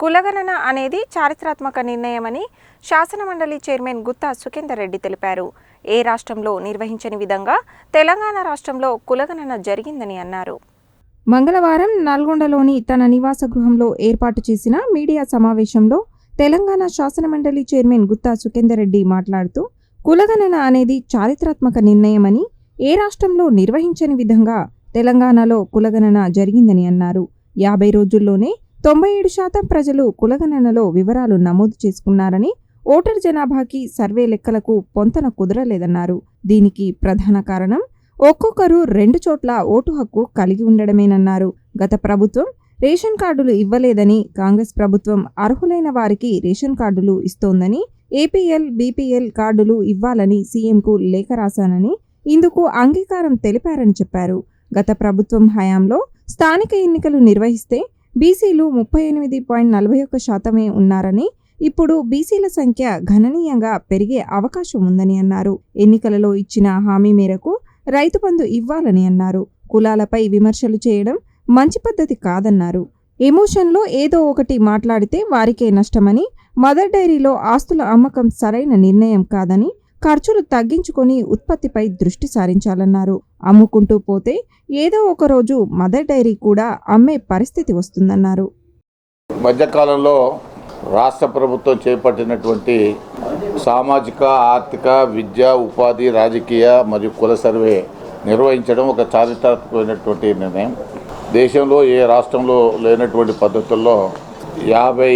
కులగణన అనేది చారిత్రాత్మక నిర్ణయమని శాసనమండలి చైర్మన్ గుత్తా సుఖేందర్ రెడ్డి తెలిపారు. ఏ రాష్ట్రంలో నిర్వహించని విధంగా తెలంగాణ రాష్ట్రంలో కులగణన జరిగిందని అన్నారు. మంగళవారం నల్గొండలోని తన నివాస గృహంలో ఏర్పాటు చేసిన మీడియా సమావేశంలో తెలంగాణ శాసనమండలి చైర్మన్ గుత్తా సుఖేందర్ రెడ్డి మాట్లాడుతూ కులగణన అనేది చారిత్రాత్మక నిర్ణయమని ఏ రాష్ట్రంలో నిర్వహించని విధంగా తెలంగాణలో కులగణన జరిగిందని అన్నారు. యాభై రోజుల్లోనే తొంభై ఏడు శాతం ప్రజలు కులగణనలో వివరాలు నమోదు చేసుకున్నారని ఓటర్ జనాభాకి సర్వే లెక్కలకు పొంతన కుదరలేదన్నారు. దీనికి ప్రధాన కారణం ఒక్కొక్కరు రెండు చోట్ల ఓటు హక్కు కలిగి ఉండడమేనన్నారు. గత ప్రభుత్వం రేషన్ కార్డులు ఇవ్వలేదని కాంగ్రెస్ ప్రభుత్వం అర్హులైన వారికి రేషన్ కార్డులు ఇస్తోందని ఏపీఎల్ బీపీఎల్ కార్డులు ఇవ్వాలని సీఎంకు లేఖ రాశానని ఇందుకు అంగీకారం తెలిపారని చెప్పారు. గత ప్రభుత్వం హయాంలో స్థానిక ఎన్నికలు నిర్వహిస్తే బీసీలు ముప్పై ఎనిమిది పాయింట్ నలభై ఒక్క శాతమే ఉన్నారని ఇప్పుడు బీసీల సంఖ్య గణనీయంగా పెరిగే అవకాశం ఉందని అన్నారు. ఎన్నికలలో ఇచ్చిన హామీ మేరకు రైతు బంధు ఇవ్వాలని అన్నారు. కులాలపై విమర్శలు చేయడం మంచి పద్ధతి కాదన్నారు. ఎమోషన్లో ఏదో ఒకటి మాట్లాడితే వారికే నష్టమని మదర్ డైరీలో ఆస్తుల అమ్మకం సరైన నిర్ణయం కాదని ఖర్చులు తగ్గించుకొని ఉత్పత్తిపై దృష్టి సారించాలన్నారు. అమ్ముకుంటూ పోతే ఏదో ఒక రోజు మదర్ డైరీ కూడా అమ్మే పరిస్థితి వస్తుందన్నారు. మధ్యకాలంలో రాష్ట్ర ప్రభుత్వం చేపట్టినటువంటి సామాజిక ఆర్థిక విద్య ఉపాధి రాజకీయ మరియు కుల సర్వే నిర్వహించడం ఒక చారిత్రాత్మకమైనటువంటి నిర్ణయం. దేశంలో ఏ రాష్ట్రంలో లేనటువంటి పద్ధతుల్లో యాభై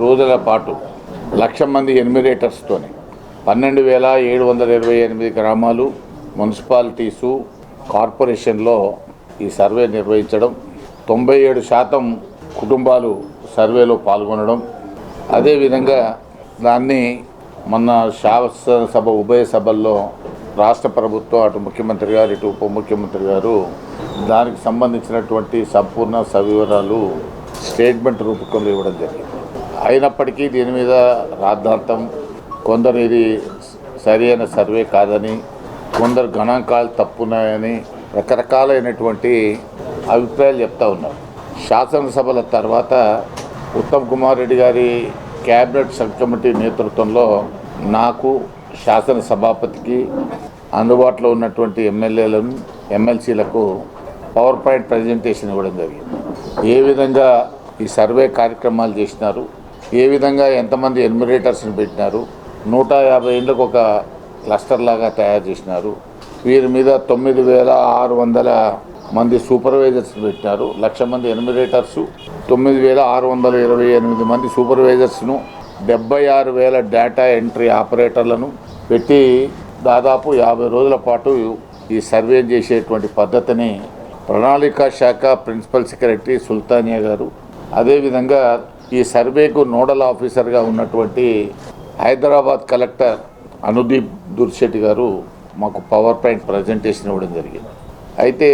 రోజుల పాటు లక్ష మంది ఎన్మిరేటర్స్తోని పన్నెండు వేల ఏడు వందల ఇరవై ఎనిమిది గ్రామాలు మున్సిపాలిటీసు కార్పొరేషన్లో ఈ సర్వే నిర్వహించడం తొంభై ఏడు శాతం కుటుంబాలు సర్వేలో పాల్గొనడం. అదేవిధంగా దాన్ని మొన్న శాసనసభ ఉభయ సభల్లో రాష్ట్ర ప్రభుత్వం అటు ముఖ్యమంత్రి గారు ఇటు ఉప ముఖ్యమంత్రి గారు దానికి సంబంధించినటువంటి సంపూర్ణ సవివరాలు స్టేట్మెంట్ రూపకంలో ఇవ్వడం జరిగింది. అయినప్పటికీ దీని మీద రాద్ధాంతం కొందరు ఇది సరైన సర్వే కాదని కొందరు గణాంకాలు తప్పున్నాయని రకరకాలైనటువంటి అభిప్రాయాలు చెప్తా ఉన్నారు. శాసనసభల తర్వాత ఉత్తమ్ కుమార్ రెడ్డి గారి క్యాబినెట్ సబ్ కమిటీ నేతృత్వంలో నాకు శాసన సభాపతికి అందుబాటులో ఉన్నటువంటి ఎమ్మెల్యేలను ఎమ్మెల్సీలకు పవర్ పాయింట్ ప్రజెంటేషన్ ఇవ్వడం జరిగింది. ఏ విధంగా ఈ సర్వే కార్యక్రమాలు చేసినారు? ఏ విధంగా ఎంతమంది ఎన్మిరేటర్స్ని పెట్టినారు? నూట యాభై ఇండ్లకు ఒక క్లస్టర్ లాగా తయారు చేసినారు. వీరి మీద తొమ్మిది వేల ఆరు వందల మంది సూపర్వైజర్స్ పెట్టినారు. లక్ష మంది ఎనిమిరేటర్స్ తొమ్మిది వేల ఆరు వందల ఇరవై ఎనిమిది మంది సూపర్వైజర్స్ను డెబ్బై ఆరు వేల డేటా ఎంట్రీ ఆపరేటర్లను పెట్టి దాదాపు యాభై రోజుల పాటు ఈ సర్వే చేసేటువంటి పద్ధతిని ప్రణాళికా శాఖ ప్రిన్సిపల్ సెక్రటరీ సుల్తానియా గారు అదేవిధంగా ఈ సర్వేకు నోడల్ ఆఫీసర్గా ఉన్నటువంటి హైదరాబాద్ కలెక్టర్ అనుదీప్ దుర్శెట్టి గారు మాకు పవర్ పాయింట్ ప్రజెంటేషన్ ఇవ్వడం జరిగింది. అయితే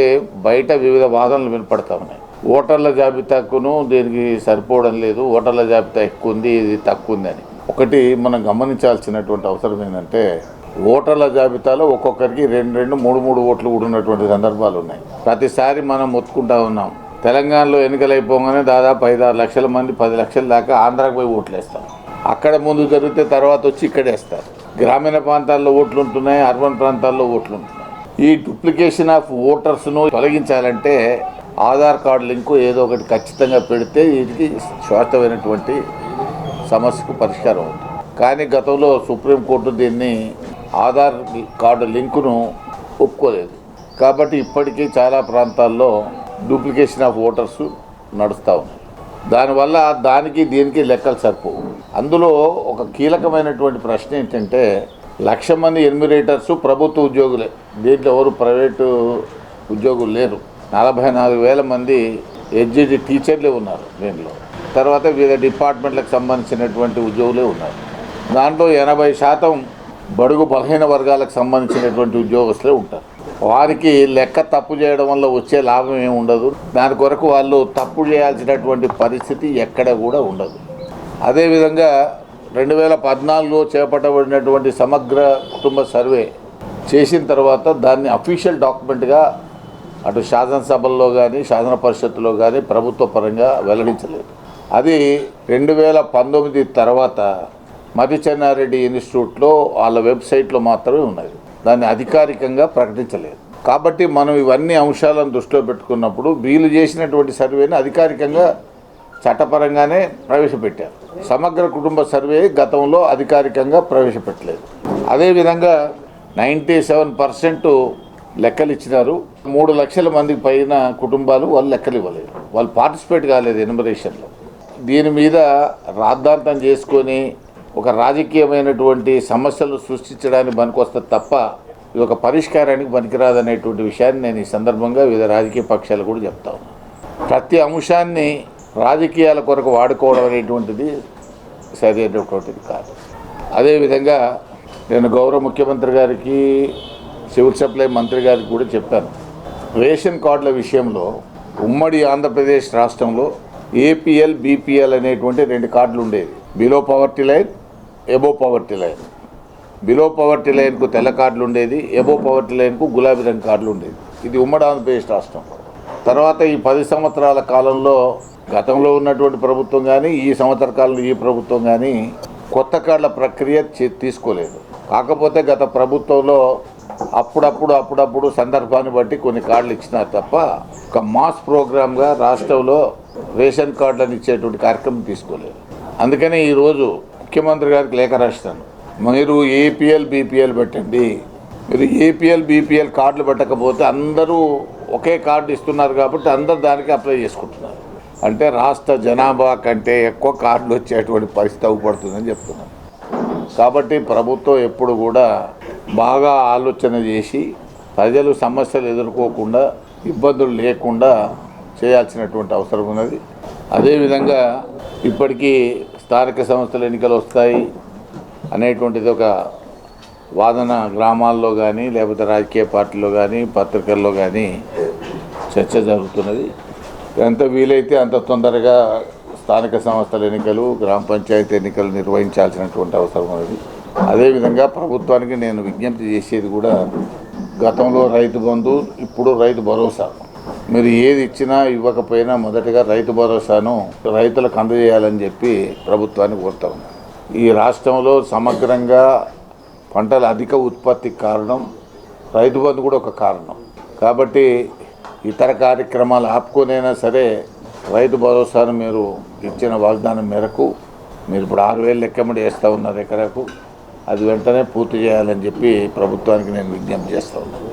బయట వివిధ వాదనలు వినపడతా ఉన్నాయి. ఓటర్ల జాబితాకును దీనికి సరిపోవడం లేదు ఓటర్ల జాబితా ఎక్కువ ఉంది ఇది తక్కువ ఉంది అని. ఒకటి మనం గమనించాల్సినటువంటి అవసరం ఏంటంటే ఓటర్ల జాబితాలో ఒక్కొక్కరికి రెండు రెండు మూడు మూడు ఓట్లు కూడా ఉన్నటువంటి సందర్భాలు ఉన్నాయి. ప్రతిసారి మనం మొత్తుకుంటా ఉన్నాం. తెలంగాణలో ఎన్నికలు అయిపోగానే దాదాపు ఐదారు లక్షల మంది పది లక్షల దాకా ఆంధ్రాకు పోయి ఓట్లు వేస్తారు అక్కడ ముందు జరిగితే తర్వాత వచ్చి ఇక్కడేస్తారు గ్రామీణ ప్రాంతాల్లో ఓట్లు ఉంటున్నాయి అర్బన్ ప్రాంతాల్లో ఓట్లు ఉంటున్నాయి. ఈ డూప్లికేషన్ ఆఫ్ ఓటర్స్ను తొలగించాలంటే ఆధార్ కార్డు లింకు ఏదో ఒకటి ఖచ్చితంగా పెడితే వీటికి శాశ్వతమైనటువంటి సమస్యకు పరిష్కారం అవుతుంది. కానీ గతంలో సుప్రీంకోర్టు దీన్ని ఆధార్ కార్డు లింకును ఒప్పుకోలేదు. కాబట్టి ఇప్పటికీ చాలా ప్రాంతాల్లో డూప్లికేషన్ ఆఫ్ ఓటర్స్ నడుస్తూ ఉన్నాయి. దానివల్ల దానికి దీనికి లెక్కలు సరిపోవు. అందులో ఒక కీలకమైనటువంటి ప్రశ్న ఏంటంటే లక్ష మంది ఎన్మిరేటర్స్ ప్రభుత్వ ఉద్యోగులే. దీంట్లో ఎవరు ప్రైవేటు ఉద్యోగులు లేరు. నలభై నాలుగు వేల మంది హెచ్జిటి టీచర్లే ఉన్నారు దీనిలో తర్వాత వివిధ డిపార్ట్మెంట్లకు సంబంధించినటువంటి ఉద్యోగులే ఉన్నారు. దాంట్లో ఎనభై శాతం బడుగు బలహీన వర్గాలకు సంబంధించినటువంటి ఉద్యోగస్తులే ఉంటారు. వారికి లెక్క తప్పు చేయడం వల్ల వచ్చే లాభం ఏమి ఉండదు. దాని కొరకు వాళ్ళు తప్పు చేయాల్సినటువంటి పరిస్థితి ఎక్కడ కూడా ఉండదు. అదేవిధంగా రెండు వేల పద్నాలుగులో చేపట్టబడినటువంటి సమగ్ర కుటుంబ సర్వే చేసిన తర్వాత దాన్ని అఫీషియల్ డాక్యుమెంట్గా అటు శాసనసభల్లో కానీ శాసన పరిషత్తులో కానీ ప్రభుత్వ పరంగా వెల్లడించలేదు. అది రెండు వేల పంతొమ్మిది తర్వాత మధుచెన్నారెడ్డి ఇన్స్టిట్యూట్లో వాళ్ళ వెబ్సైట్లో మాత్రమే ఉన్నది. దాన్ని అధికారికంగా ప్రకటించలేదు. కాబట్టి మనం ఇవన్నీ అంశాలను దృష్టిలో పెట్టుకున్నప్పుడు వీళ్ళు చేసినటువంటి సర్వేని అధికారికంగా చట్టపరంగానే ప్రవేశపెట్టారు. సమగ్ర కుటుంబ సర్వే గతంలో అధికారికంగా ప్రవేశపెట్టలేదు. అదేవిధంగా నైంటీ సెవెన్ పర్సెంట్ లెక్కలు ఇచ్చినారు మూడు లక్షల మందికి పైన కుటుంబాలు వాళ్ళు లెక్కలు ఇవ్వలేదు వాళ్ళు పార్టిసిపేట్ కాలేదు ఎనిమరేషన్లో దీని మీద రాద్ధాంతం చేసుకొని ఒక రాజకీయమైనటువంటి సమస్యలు సృష్టించడానికి పనికొస్తుంది తప్ప ఇది ఒక పరిష్కారానికి పనికిరాదనేటువంటి విషయాన్ని నేను ఈ సందర్భంగా వివిధ రాజకీయ పక్షాలు కూడా చెప్తా ప్రతి అంశాన్ని రాజకీయాల కొరకు వాడుకోవడం అనేటువంటిది సరైనటువంటిది కాదు. అదేవిధంగా నేను గౌరవ ముఖ్యమంత్రి గారికి సివిల్ సప్లై మంత్రి గారికి కూడా చెప్పాను. రేషన్ కార్డుల విషయంలో ఉమ్మడి ఆంధ్రప్రదేశ్ రాష్ట్రంలో ఏపీఎల్ బీపీఎల్ అనేటువంటి రెండు కార్డులు ఉండేవి. Below poverty line above poverty line below poverty లైన్కు తెల్ల కార్డులు ఉండేది ఎబో పవర్టీ లైన్కు గులాబీ రంగు కార్డులు ఉండేది. ఇది ఉమ్మడి ఆంధ్రప్రదేశ్ రాష్ట్రం. తర్వాత ఈ పది సంవత్సరాల కాలంలో గతంలో ఉన్నటువంటి ప్రభుత్వం కానీ ఈ సంవత్సర కాలంలో ఈ ప్రభుత్వం కానీ కొత్త కార్డుల ప్రక్రియ తీసుకోలేదు. కాకపోతే గత ప్రభుత్వంలో అప్పుడప్పుడు అప్పుడప్పుడు సందర్భాన్ని బట్టి కొన్ని కార్డులు ఇచ్చినారు తప్ప ఒక మాస్ ప్రోగ్రామ్గా రాష్ట్రంలో రేషన్ కార్డులను ఇచ్చేటువంటి కార్యక్రమం తీసుకోలేదు. అందుకనే ఈరోజు ముఖ్యమంత్రి గారికి లేఖ రాస్తాను మీరు ఏపీఎల్ బీపీఎల్ పెట్టండి. మీరు ఏపీఎల్ బీపీఎల్ కార్డులు పెట్టకపోతే అందరూ ఒకే కార్డు ఇస్తున్నారు కాబట్టి అందరు దానికి అప్లై చేసుకుంటున్నారు. అంటే రాష్ట్ర జనాభా కంటే ఎక్కువ కార్డులు వచ్చేటువంటి పరిస్థితి అవ్వబడుతుందని చెప్తున్నాను. కాబట్టి ప్రభుత్వం ఎప్పుడు కూడా బాగా ఆలోచన చేసి ప్రజలు సమస్యలు ఎదుర్కోకుండా ఇబ్బందులు లేకుండా చేయాల్సినటువంటి అవసరం ఉన్నది. అదేవిధంగా ఇప్పటికీ స్థానిక సంస్థల ఎన్నికలు వస్తాయి అనేటువంటిది ఒక వాదన గ్రామాల్లో కానీ లేకపోతే రాజకీయ పార్టీలో కానీ పత్రికల్లో కానీ చర్చ జరుగుతున్నది. ఎంత వీలైతే అంత తొందరగా స్థానిక సంస్థల ఎన్నికలు గ్రామ పంచాయతీ ఎన్నికలు నిర్వహించాల్సినటువంటి అవసరం ఉన్నది. అదేవిధంగా ప్రభుత్వానికి నేను విజ్ఞప్తి చేసేది కూడా గతంలో రైతు బంధు ఇప్పుడు రైతు భరోసా. మీరు ఏది ఇచ్చినా ఇవ్వకపోయినా మొదటగా రైతు భరోసాను రైతులకు అందజేయాలని చెప్పి ప్రభుత్వాన్ని కోరుతా ఈ రాష్ట్రంలో సమగ్రంగా పంటల అధిక ఉత్పత్తికి కారణం రైతు బంధు కూడా ఒక కారణం. కాబట్టి ఇతర కార్యక్రమాలు ఆపుకొనైనా సరే రైతు భరోసాను మీరు ఇచ్చిన వాగ్దానం మేరకు మీరు ఇప్పుడు ఆరు వేలు లెక్కమడి వేస్తూ ఉన్నారు ఎకరకు అది వెంటనే పూర్తి చేయాలని చెప్పి ప్రభుత్వానికి నేను విజ్ఞప్తి చేస్తూ ఉన్నాను.